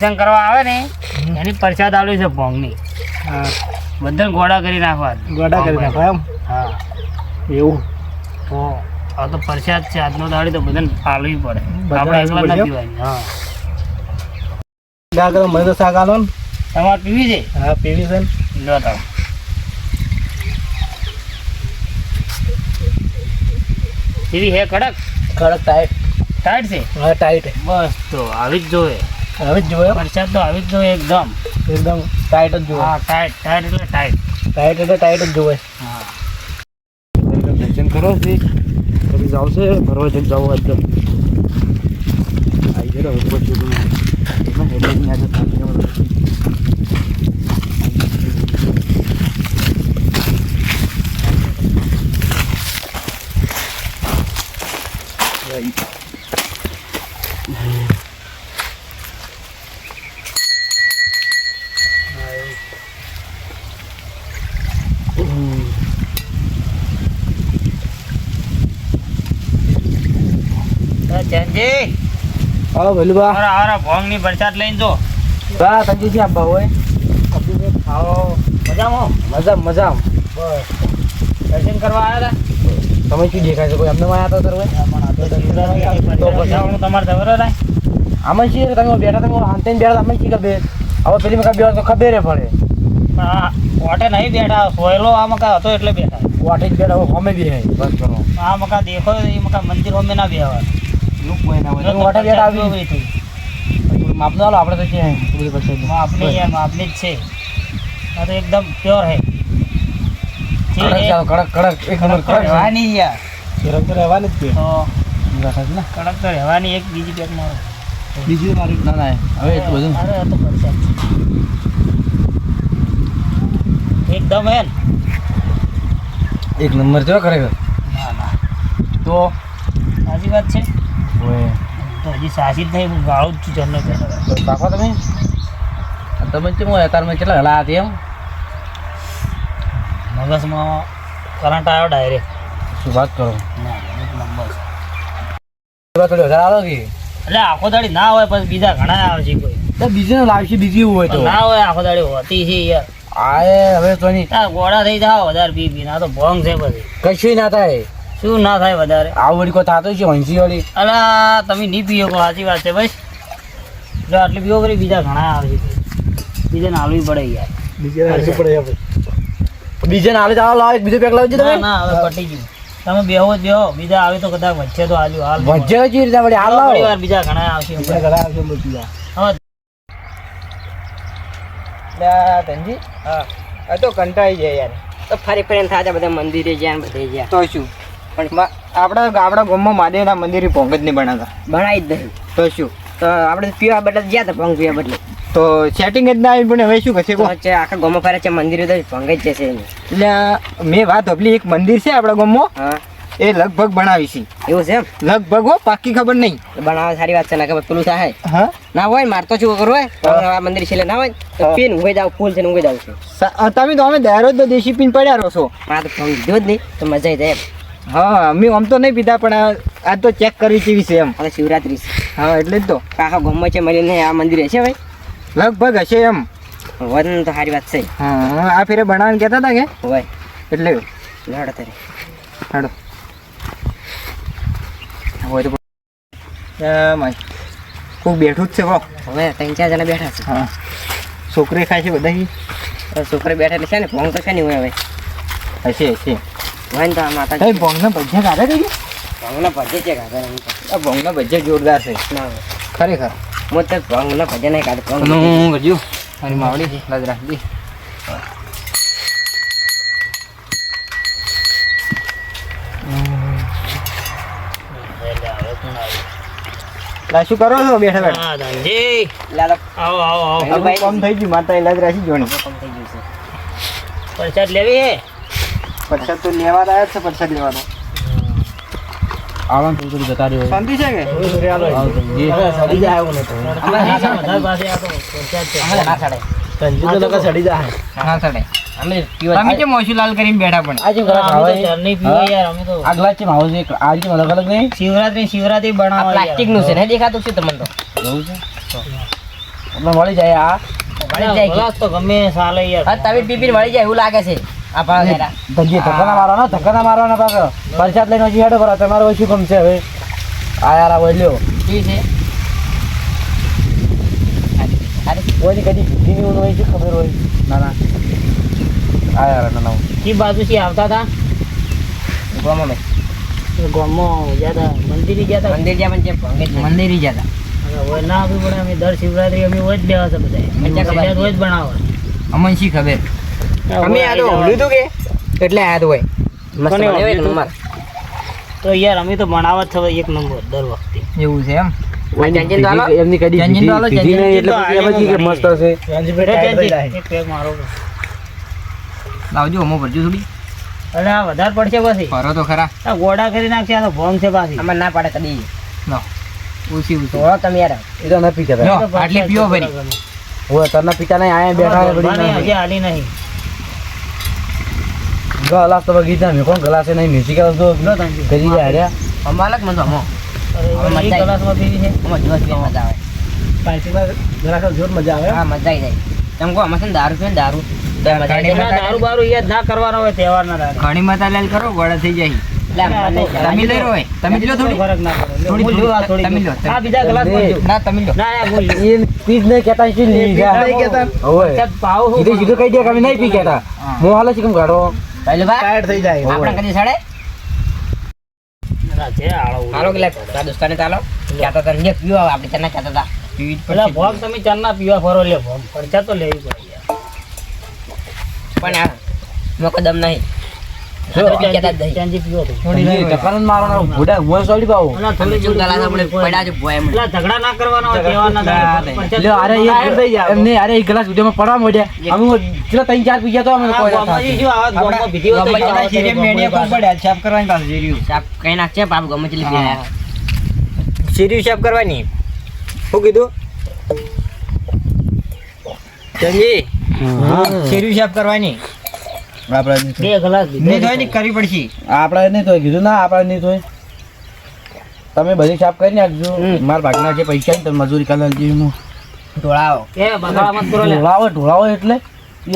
દર્શન કરવા આવે ને એની પ્રસાદ આલવી છે ભોંગની. બધા ગોળા કરી નાખવા ગોડા કરી નાખવા એમ? હા. એવું? તો આ તો પ્રસાદ છે આજનો દાડી તો બધાને પાલવી પડે. આપણે એકલા ના પીવાની હા. ગા મને તો શાક આલો ને? તમારે પીવી છે? હા પીવી છે ને. લો તો. પીવી હે કડક? કડક ટાઈટ ટાઈટ છે? હા ટાઈટ બસ તો આવી જ જોવે. હવે જ જોયો? વરસાદ તો આવી જ જોવે એકદમ. એકદમ ટાઈટ જ જોવે હા ટાઈટ ટાઈટ એટલે ટાઈટ ટાઈટ એટલે ટાઈટ જ જોવે હા. દર્શન કરો છે પછી જાવ છે ફરવા જઈને જાવ આજ તો. આવી ગયો ઉપર સુધી. એમાં હેડલાઇન આજે થાકી તો ચંજી હા ભલુબા અરે અરે ભોંગ ભોંગની બરસાત લઈને જો. બા તંજી છે આબા હોય? આવો મજામાં? મજા મજા. બસ. દર્શન કરવા આવ્યા હતા તમે શું દેખાય છે? કોઈ અમને માં આવ્યા હતા તો પછાવવાનું તમારે ખબર જ આમાં છીએ તમે બેઠા તમે હાંતે બેઠા અમે શી ખબર હવે પેલી મકા બેઠા તો ખબર પડે. પણ આ ઓટે નહીં બેઠા સોયલો આ મકા હતો એટલે બેઠા. ઓટે જ બેઠા હવે અમે બી હે બસ કરો આ મકા દેખો એ મકા મંદિર હોમે ના બેહવા લુક કોઈ ના હોય વાટે બેઠા આવી. માપ લો આપણે તો છે બધી પછી માપની યાર આપની જ છે. આ તો એકદમ પ્યોર હે કડક કડક કડક એક નંબર કડક રહેવાની યાર. રંગ તો રહેવાની જ છે. કડક તો રહેવાની એક બીજી પેક મારો. બીજું મારું ના ના હવે એટલું બધું અરે તો પરસાદ એકદમ હેન એક નંબર જો ખરેખર. ના ના. તો? સાચી વાત છે? ઓય તો હજી સાચી જ નહીં હું ગાળું જ છું જમને બેઠા તમે? તમે કેમ હોય? તારમાં કેટલા હલા હતી એમ? મગજમાં કરંટ આવ્યો ડાયરેક્ટ શું વાત કરો? ના એક નંબર. છે એવા થોડી વધારે આવો કે? એટલે આખો દાડી ના હોય પછી બીજા ઘણા આવે છે કોઈ. બીજી લાવશે બીજી હોય તો. ના હોય આખો દાડી હોતી છે યાર. આ હવે તો નહીં ગોળા થઈ જાવ વધારે બી બી ના તો ભોંગ છે પછી. કશું ના થાય. શું ના થાય વધારે? આવું વળી કોઈ થતો છે હંસી વળી. અલા તમે નહીં પીઓ કો સાચી વાત છે ભાઈ જો આટલી પીઓ કરી બીજા ઘણા આવે છે. બીજાને હાલવી પડે યાર. બીજે પડે બીજે નાલે ચાલો લાવ બીજું પેક લાવજો તમે. ના હવે પટી ગયું. તમે બેહો જ બેહો. બીજા આવે તો કદાચ વચ્ચે તો આજુ હાલ વચ્ચે જ રીતે વળી હાલ લાવો. બીજા ઘણા આવશે બીજા ઘણા આવશે બીજા હવે તંજી હા. આ તો કંટાળી જાય યાર. તો ફરી ફરીને થાજા બધા મંદિરે જ્યાં બધે જ્યાં તો શું? પણ આપણા આપણા ગામમાં મહાદેવના મંદિરે પોંગ જ નહીં બનાવતા. બનાવી જ નહીં. તો શું? તો આપણે પીવા બદલ ગયા હતા ભંગ પીવા બદલે. તો સેટિંગ જ ના આવી પણ હવે શું તો વચ્ચે આખા ગામમાં ફરે છે મંદિરે તો ભંગ જ જશે એટલે મેં વાત આપલી એક મંદિર છે આપણા ગામમાં. હા. એ લગભગ બનાવી છે. એવું છે લગભગ હો પાકી ખબર નહીં. બનાવે સારી વાત છે ના ખબર પેલું થાય. હા? ના હોય મારતો શું કરવું હોય? તો આ મંદિર છેલ્લે ના હોય તો પીન ઊંઘી જાવ ફૂલ છે ને ઊંઘી જાવ છું તમે તો અમે દારો જ દેશી પીન પડ્યા રહો છો. મારે તો ફોન દીધો જ નહીં તો મજા આવી જાય હા અમે આમ તો નહીં પીધા પણ આ- તો ચેક કરવી જેવી છે એમ. હવે શિવરાત્રી છે. હા એટલે જ તો. કાકા ગમે છે મળીને આ મંદિર હશે ભાઈ? લગભગ હશે એમ. વન તો સારી વાત છે. હા આ ફેરે બનાવીને કહેતા હતા કે? હોય. એટલે? લડ તારે. હાડો હોય તો. ખૂબ બેઠું જ છે બહુ હવે ત્રણ ચાર જણા બેઠા છે. હા. છોકરી ખાય છે બધા છોકરા બેઠા એટલે છે ને ફોન તો છે નહીં હોય હવે. હશે હશે. હોય ને તો આ માતા કઈ ભોંગના ભજીયા ખાધા કઈ ભંગના ભજે છે ખાધા આ ભોંગના ભજીયા જોરદાર છે. ના ખરેખર. હું તો ભંગના ભજે નહીં ખાધું ભંગ હું ગજ્યું મારી માવડી લાજ રાખી શું કરો છો બેઠા બેઠા? ધનજી લાલો. આવો આવો આવો. હા. થઈ ગયું માતા ઇલાજ રાખી જોણી કમ થઈ ગયું છે. પ્રસાદ લેવી હે પરસાદ તો લેવા આવ્યા જ છે પરસાદ લેવા તો આવવાનું થોડું જતા રહ્યો. શાંતિ છે કે? સડી જાય એવું નતું તો તો તો તો શિવરાત્રી શિવરાત્રી બનાવો પ્લાસ્ટિકનું છે ને દેખાતું છે તમને તો? એવું મળી જાય આ. વળી જાય તો ગમે ચાલે યાર મળી તમે પીપીને વળી જાય એવું લાગે છે. ધંધી ધક્કાના મારવાના ધક્કા ના મારવાના પાછો પરસાદ લઈને હજી હેડો કરો તમારે શું ગમશે હવે? આ યાર આ છે. અરે, કોઈની કદી ભીની ઊન હોય શું ખબર હોય? ના ના. આ યાર ના ના કી બાજુથી આવતા હતા ગોમાં મેં. ગયા હતા મંદિરે ગયા હતા મંદિર જ્યાં છે, નહીં. મંદિરે ગયા હતા. હોય ના આવવું પડે અમે દર શિવરાત્રી અમે હોય જ બેવા છે બધા હોય જ બનાવો અમને શી ખબર? અમે આ તો હતું કે? એટલે આ તો હોય. તો યાર અમે તો બનાવવા થવા એક નંબર દર વખતે. એવું છે એમ? આ ચંચન તો હાલો. એમની કદી જંજીન તો હાલો, ભીધી જંજીન નહીં એટલે પછી એમ કે મસ્ત હશે. એક પેગ મારો લાવજો અમો ભરજો થોડી. અરે આ વધારે પડશે પછી. ફરો તો ખરા. આ ગોડા કરી નાખશે આ તો ભોંગ છે પાછી. આમાં ના પાડે કદી. લો ઓછી તમે યાર એ તો ન પીતા આટલી પડશે ભરી. ગમે. તરના પિતા નહીં આયા બેઠા હજી હાલી નહીં. ગલાસ તો ગીતા મેં કોણ ગલાસે નહીં મ્યુઝિક તો લો તંજી. કરી જાય રે. અમાલક મને તો અમો. આવી. ગ્લાસમાં પીવી છે. અમો દિવસ મજા આવે. જોર મજા હા મજા આવી જાય. તેમ કહો આમાં છે દારૂ છે દારૂ? તો આવી દારૂ બારૂ યાદ ના કરવાનો હોય તહેવારના દાડે. ઘણી માતા લાલ કરો ગોળા થઈ જાય. તમે લઈ રહ્યો તમે લો થોડી. ફરક ના પડે. થોડી, હું આ થોડી, તમે લો, આ બીજા ગ્લાસ નહીં. ના તમે લો ના યાર, હું એ પીસ નહીં કહેતા શું નહીં નહીં કહેતા. હોય અચ્છા, સીધું સીધું કહી દે કે અમે નહીં પી કહેતા. હા. છે કેમ કાઢો પહેલું બા, થઈ જાય. આપણે કદી સડે. હાલો કે લે, દોસ્તાને ચાલો પીવો આપણે ચાના હતા પેલા. ભોગ તમે ચારના પીવા ફરો લે ભોગ. ખર્ચા તો લેવી પડે. પણ આ મોકો દમ નહીં. ઝઘડા ના કરવાના. શું કીધું? ચંજી. સાફ કરવાની. આપણે બે ગ્લાસ નહીં લીધા થાય કરવી પડશે. આપણે નહીં તો કીધું ના આપણે નહીં તોય તમે બધી સાફ કરી નાખજો. મારા ભાગના જે પૈસા તમે મજૂરી કાલે જે હું ઢોળાવો. એ બગાડા મત કરો ઢોળાવો ઢોળાવો એટલે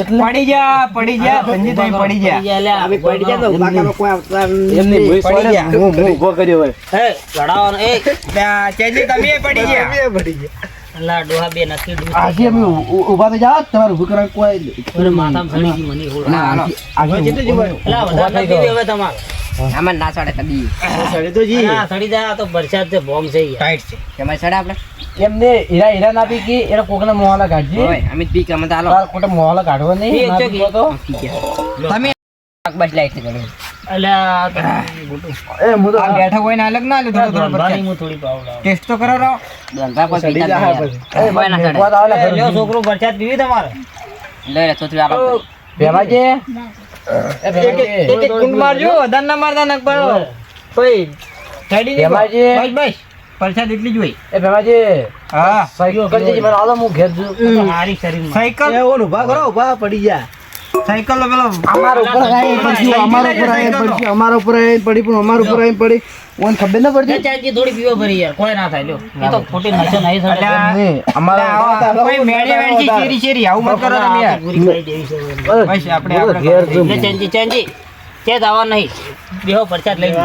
એટલે. પડી જા પડી જા સંજી પડી જા. એમને પડી જા. હું હું ઊભો કર્યો હોય એ, લડાવાનો, એ, ત્યાં ચંજી તમે પડી ગયા અલા, ડોહા બે નથી ડૂબ. અમે ઊ- ઊ- થઈ જાઓ તમારે ઊભું કરવા કોઈ મને સડી ગઈ, મને એવું ના, લાગે. આજી- આજી અલા, વધારે થઈ નથી હવે તમારે. આમાં ના સડે કદી અલા, સડી જાય, તો વરસાદ છે, ભોંગ છે ટાઈટ છે. તમારે સડે આપણે? એમને હીરા હીરા ના પી કે એને કોકના મોહાલા કાઢજે. હોય અમે પી કે અમે તો હાલો. તાર મોહાલા કાઢવા નહીં તો. તમે બસ લાઈટ છે એ બેઠા હોય ને અલગ ના લે થોડો થોડો ધોળભાની પરચેસ. હું થોડી ટેસ્ટ તો કરો રહો. ધંધા પર સડી પીતા જાય જ પછી. એ હોય ના મને સડે. ભેગવા તો આવેલા એ, લ્યો, ઘરે. છોકરો વરસાદ પીવી તમારે. લઈ લે ચોથરી આપો ભેમાજી એક એક કુંડ મારજો વધારે ના મારતા નાખ કોઈ ઠેડી નહીં બસ બસ. પરસાદ એટલી જ હોય. એ ભેમાજી હા. સાયકલ જેજી મને આલો હું ઘેર જઉં. આ તો હારી શરીરમાં. સાયકલ? સાયકલ પેલો અમારા ઉપર આવીને પડી અમારા ઉપર આવીને પડી અમારા ઉપર આવીને પડી પણ અમારા ઉપર આવીને પડી. ઓન ખબર ના પડતી? ચાચી થોડી પીવા ભરી યાર કોઈ ના થાય લ્યો. એ તો ખોટી નસો નહીં સડે. અલ્યા, અમારા કોઈ મેડી વેળજી ચીરી ચીરી આવું મત કરો તમે યાર. પૂરી કરી દેવી છે. અરે, બસ આપણે આપણે ચાંચી, ચાંચી. તે જ આવવા નહીં. બેહો પરસાદ લઈ લો.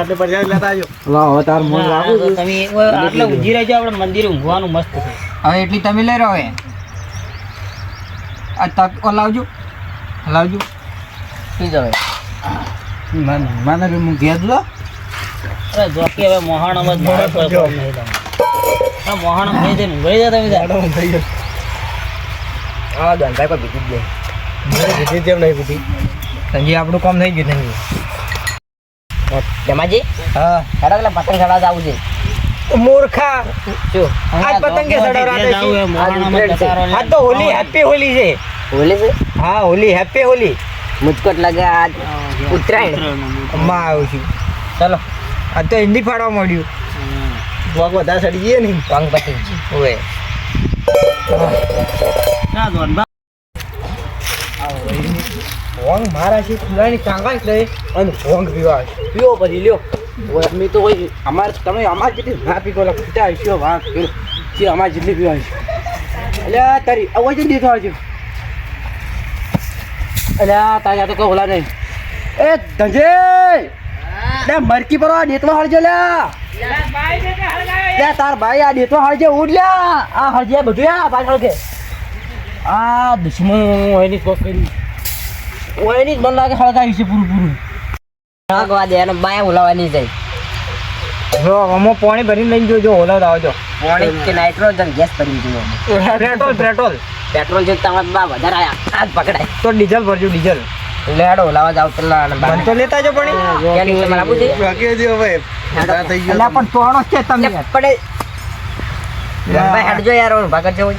લાવો, હવે તારું મન લાગુ તમે આટલે ઉજી રહેજો આપણે મંદિરે ઊંઘવાનું મસ્ત છે. હવે એટલી તમે લઈ રહ્યો હે આ તક ઓ લાવજો. પી જાવ મને મને બી હું ઘેર લો. અરે જોકી હવે મોહાણામાં જ મારે કોઈ કામ નહીં તમારે. આ મોહાણામાં જઈ જઈને ઊંઘાઈ જાઓ તમે હા ધંધા પર પીતી જ નહીં સંજી આપણું કામ થઈ ગયું સંજી. જમાજી? હા. હેડો પેલા પતંગ ચડાવવા જવું છે. મૂર્ખા. આજ પતંગ કે. આજ તો હોલી હેપી હોલી છે. હોલી છે? હા હોલી. હેપી હોલી. મુચકટ લગે આ ઉત્તરાયણ. માં આવ્યું છું. ચલો. આ તો હિન્દી ફાડવા માંડ્યું. ભોગ વધારે સડી ગયે. નહીં ભંગ પતી હોય ભોંગ મારા છે ખુલાની કાંગા લઈ અને ભોંગ પીવા પીવો પછી લ્યો. અમે તો કોઈ અમાર તમે અમાર જેટલી ના પીકો લગતા આવ્યો વાંક. જે અમાર જેટલી પીવા એટલે તારી અવાજ દીધો આવ્યો અલ્યા તારે તો કોઈ ઓલા નહીં એ ધંજે લે મરકી પર આ દેતવા હળજો લ્યા લે તાર ભાઈ આ દેતવા હળજે ઉડ લ્યા આ હળજે બધું આ પાછળ કે આ દુશ્મન એની કોક કરી ઓયની જ મન લાગે હળગાવી છે પૂરું પૂરું. ભાગવા દે અને બાય બોલાવાની જાય જો અમો પાણી ભરીને લઈને જોજો ઓલા આવજો પાણી કે નાઇટ્રોજન ગેસ ભરી દીધું પેટ્રોલ પેટ્રોલ પેટ્રોલ જો તમારે બા વધારે આયા. આજ પકડાય. તો ડીઝલ ભરજો ડીઝલ. લેડો લાવા જાવ પેલા અને બા તો લેતા જો પણ ક્યાં નીચે પૂછી અલ્યા પણ તોણો છે તમે પડે ભાઈ હટજો યાર ઓલું ભાગત જવું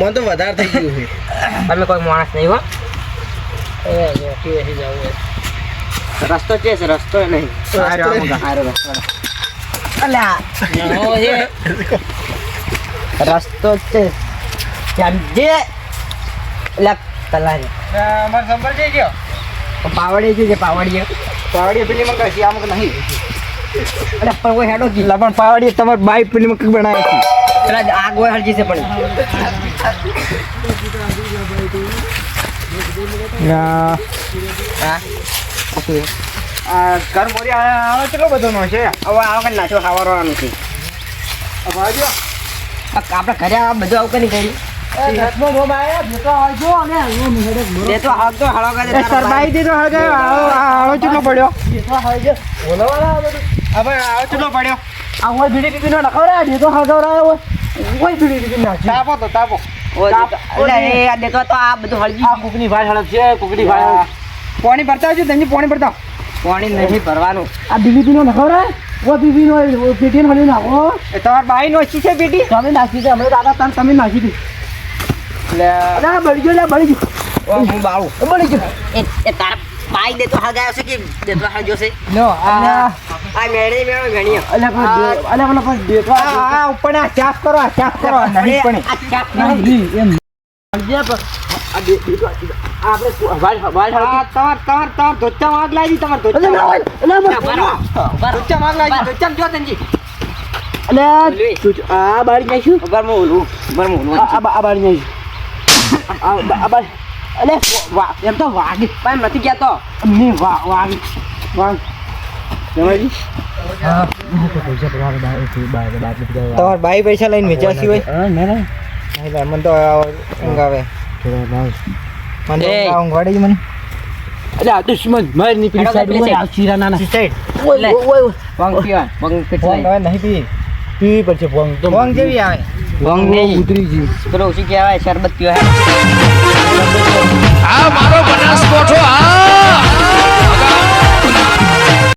મન તો વધારે થઈ ગયું છે. તમે કોઈ માણસ નહીં હો. એ જોકી વેસી જવું રસ્તો છે છે રસ્તો નહીં. સારો રસ્તો અલ્યા. રસ્તો છે. ચાલજે એટલે તલારી. અમાર જઈ ગયો. પાવડી છે જે પાવડી પાવડી પેલી મંગાવી છે આમ નહીં. અરે પણ કોઈ હેડો કી. લા પણ પાવડી તમાર બાઈ પેલી માં બનાવી છે કદાચ આગ હોય હરજી છે પણ. ઘર મોરી આવે કેટલો બધો નો છે? હવે આવો કે નાચો ખાવાનું આ આપણે ઘરે બધું આવું કરી કરી. દીધો પાણી ભરતા આવજો ધનજી પાણી ભરતા પાણી નહીં ભરવાનું. આ બીબી નો નખવરા ઓ બીબી નો પેટી નો નાખો. એ બાઈ નો છે બેટી તમે નાખી દે અમે દાદા તમે નાખી દી એટલે અરે આ બળી ગયો લે બળી ગયો. હું બાળું. બળી ગયો. એ એ તારા પાઈ દેતો હળગાયો છે કે દેતો હળગ્યો છે? નો આ આ મેળે મેળો દેતો આ ઉપર આ ચાપ કરો આ ચાપ કરો. આ નહીં પણ આ ચાપ નહીં. એમ. હળજે પણ? આ દે- દેતો આ આપણે ભાઈ ભાઈ આ તમાર તમાર તમાર ધોચા આગ લાગી તમાર ધોચા ના હોય. અલ્યા મને- બરો, બરો. ધોચા આગ લાગી ધોચા જો ધનજી. અલ્યા આ બાળી નાખ્યું? બરમો ઓલું. ઓલું. આ આ બાળી નાખ્યું. વા એમ તો વાગી ભાઈ નથી કહેતો નહીં વા વાગી વાગ તમાર બાઈ પૈસા લઈને વેચાશી હોય મને તો ઊંઘ આવે મને તો. ઊંઘ વાડે મને અલ્યા દુશ્મન મારની સાઈડ ઓય, આ ચીરા સાઈડ ઓય ઓય, નહીં પી તો જેવી આવે ગોંગ ઉતરી ગઈ પેલો શું કહેવાય? શરબત પીવા આ મારો બનાસ આ